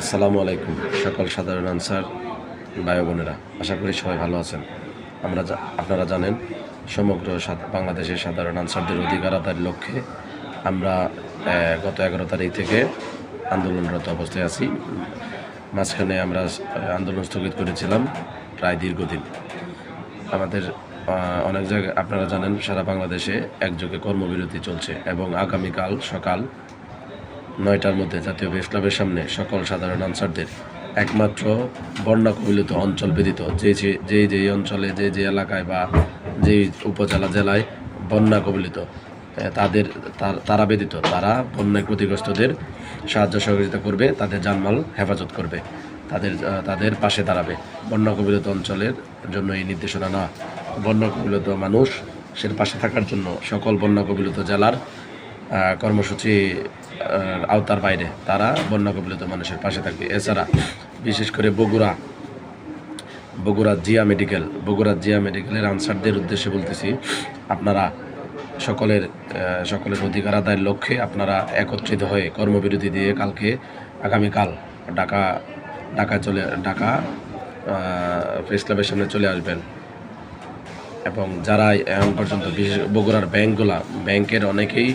আসসালামু আলাইকুম, সকল সাধারণ আনসার ভাই বোনেরা আশা করি সবাই ভালো আছেন। আমরা আপনারা জানেন, সমগ্র বাংলাদেশের সাধারণ আনসারদের অধিকার আদায়ের লক্ষ্যে আমরা গত এগারো তারিখ থেকে আন্দোলনরত অবস্থায় আছি। মাঝখানে আমরা আন্দোলন স্থগিত করেছিলাম প্রায় দীর্ঘদিন। আমাদের অনেক জায়গায় আপনারা জানেন, সারা বাংলাদেশে একযোগে কর্মবিরতি চলছে এবং আগামীকাল সকাল নয়টার মধ্যে জাতীয় প্রেস ক্লাবের সামনে সকল সাধারণ আনসারদের একমাত্র বন্যা কবিলিত অঞ্চল ব্যতীত যে যে যে যে অঞ্চলে, যে যে এলাকায় বা যেই উপজেলা জেলায় বন্যা কবলিত তাদের তারা ব্যতীত তারা বন্যায় ক্ষতিগ্রস্তদের সাহায্য সহযোগিতা করবে, তাদের জানমাল হেফাজত করবে, তাদের তাদের পাশে দাঁড়াবে। বন্যা কবিলিত অঞ্চলের জন্য এই নির্দেশনা না বন্যা কবিলিত মানুষ সে পাশে থাকার জন্য সকল বন্যা কবিলিত জেলার কর্মসূচি আওতার বাইরে তারা বন্যা কবলিত মানুষের পাশে থাকবে এছাড়া বিশেষ করে বগুড়া বগুড়া জিয়া মেডিকেল বগুড়া জিয়া মেডিকেলের আনসারদের উদ্দেশ্যে বলতেছি আপনারা সকলের সকলের অধিকার আদায়ের লক্ষ্যে আপনারা একত্রিত হয়ে কর্মবিরতি দিয়ে কালকে আগামীকাল ঢাকা ঢাকা চলে ঢাকা প্রেস ক্লাবের সামনে চলে আসবেন এবং যারা এখন পর্যন্ত বিশেষ বগুড়ার ব্যাংকগুলা ব্যাংকের অনেকেই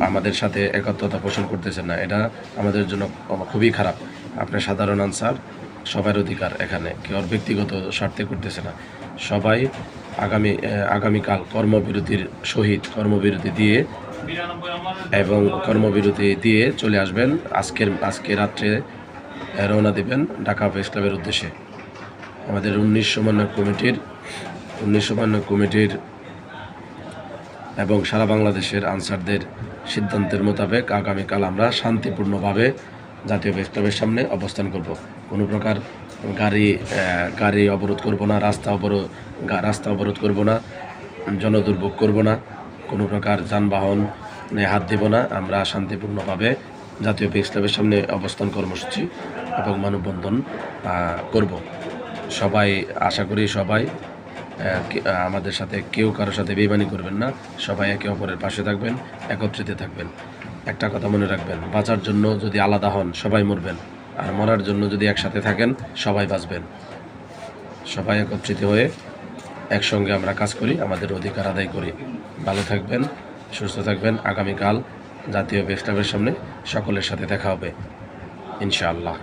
আমাদের সাথে একত্রতা পোষণ করতেছেন না। এটা আমাদের জন্য খুবই খারাপ। আপনার সাধারণ আনসার, সবার অধিকার এখানে। কেউ ব্যক্তিগত স্বার্থে করতেছে না। সবাই আগামী আগামীকাল কর্মবিরতির সহিত কর্মবিরতি দিয়ে এবং কর্মবিরতি দিয়ে চলে আসবেন। আজকের, আজকে রাত্রে রওনা দিবেন ঢাকা প্রেস ক্লাবের উদ্দেশ্যে। আমাদের উনিশ সমন্বয় কমিটির, উনিশ সমন্বয় কমিটির এবং সারা বাংলাদেশের আনসারদের সিদ্ধান্তের মোতাবেক আগামীকাল আমরা শান্তিপূর্ণভাবে জাতীয় ক্লাবের সামনে অবস্থান করব। কোনো প্রকার গাড়ি গাড়ি অবরোধ করব না, রাস্তা অবরোধ রাস্তা অবরোধ করব না, জনদুর্ভোগ করব না, কোনো প্রকার যানবাহন হাত দেব না, আমরা শান্তিপূর্ণভাবে জাতীয় প্রেস সামনে অবস্থান কর্মসূচি এবং মানববন্ধন করব। সবাই, আশা করি সবাই আমাদের সাথে কেউ কারোর সাথে বেইমানি করবেন না। সবাই একে অপরের পাশে থাকবেন, একত্রিত থাকবেন। একটা কথা মনে রাখবেন, বাঁচার জন্য যদি আলাদা হন, সবাই মরবেন। আর মরার জন্য যদি একসাথে থাকেন, সবাই বাঁচবেন। সবাই একত্রিত হয়ে একসঙ্গে আমরা কাজ করি, আমাদের অধিকার আদায় করি। ভালো থাকবেন, সুস্থ থাকবেন। আগামীকাল জাতীয় ক্লাবের সামনে সকলের সাথে দেখা হবে, ইনশাআল্লাহ।